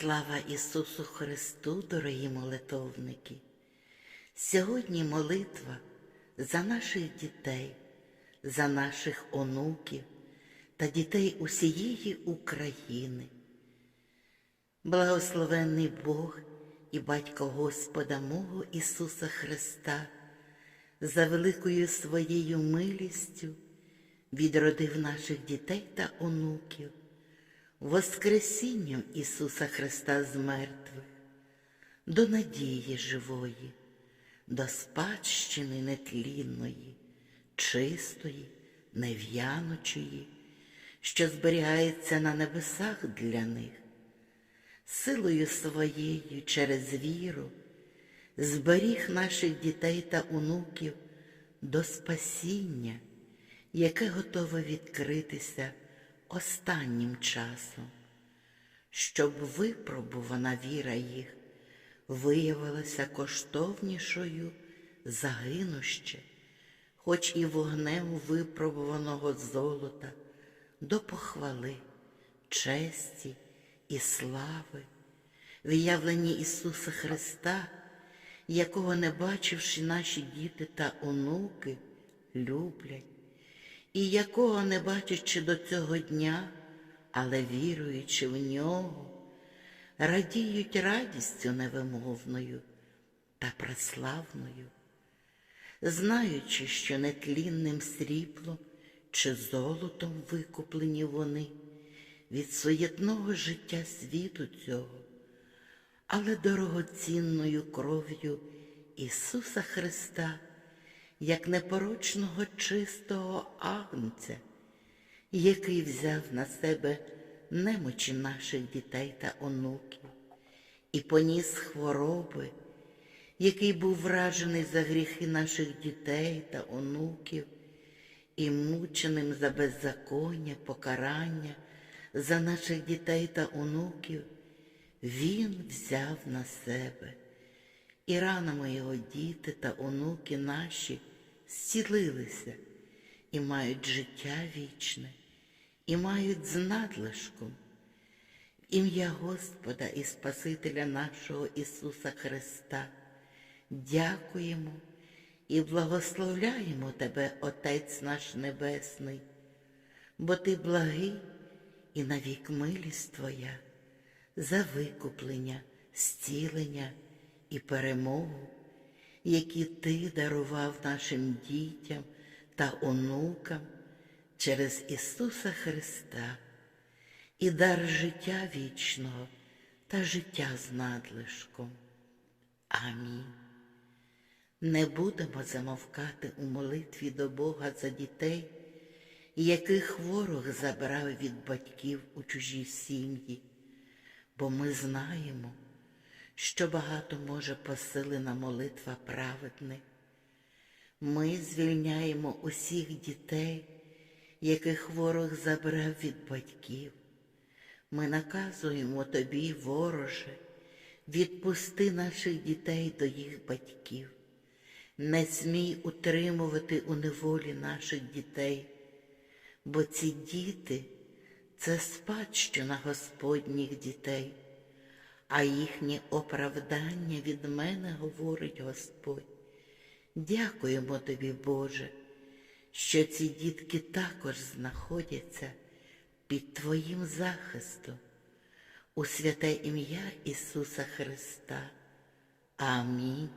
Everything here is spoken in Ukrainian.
Слава Ісусу Христу, дорогі молитовники! Сьогодні молитва за наших дітей, за наших онуків та дітей усієї України. Благословенний Бог і Батько Господа мого Ісуса Христа, за великою своєю милістю відродив наших дітей та онуків, Воскресінням Ісуса Христа з мертвих, до надії живої, до спадщини нетлінної, чистої, нев'яночої, що зберігається на небесах для них, силою своєю через віру, зберіг наших дітей та онуків до спасіння, яке готове відкритися останнім часом, щоб випробувана віра їх виявилася коштовнішою загинуще, хоч і вогнем випробуваного золота до похвали, честі і слави, в явленні Ісуса Христа, якого не бачивши наші діти та онуки, люблять і якого не бачачи до цього дня, але віруючи в нього, радіють радістю невимовною та преславною, знаючи, що нетлінним сріблом чи золотом викуплені вони від суєтного життя світу цього, але дорогоцінною кров'ю Ісуса Христа як непорочного чистого агнця, який взяв на себе немочі наших дітей та онуків, і поніс хвороби, який був вражений за гріхи наших дітей та онуків, і мученим за беззаконня, покарання за наших дітей та онуків, Він взяв на себе. І ранами його діти та онуки наші зцілилися і мають життя вічне, і мають з надлишком. Ім'я Господа і Спасителя нашого Ісуса Христа дякуємо і благословляємо Тебе, Отець наш Небесний, бо Ти благий і навік милість Твоя за викуплення, зцілення і перемогу, які ти дарував нашим дітям та онукам через Ісуса Христа і дар життя вічного та життя з надлишком. Амінь. Не будемо замовкати у молитві до Бога за дітей, яких ворог забрав від батьків у чужі сім'ї, бо ми знаємо, що багато може посилена молитва праведних. Ми звільняємо усіх дітей, яких ворог забрав від батьків. Ми наказуємо тобі, вороже, відпусти наших дітей до їх батьків. Не смій утримувати у неволі наших дітей, бо ці діти це спадщина Господніх дітей а їхнє оправдання від мене говорить Господь. Дякуємо тобі, Боже, що ці дітки також знаходяться під Твоїм захистом у святе ім'я Ісуса Христа. Амінь.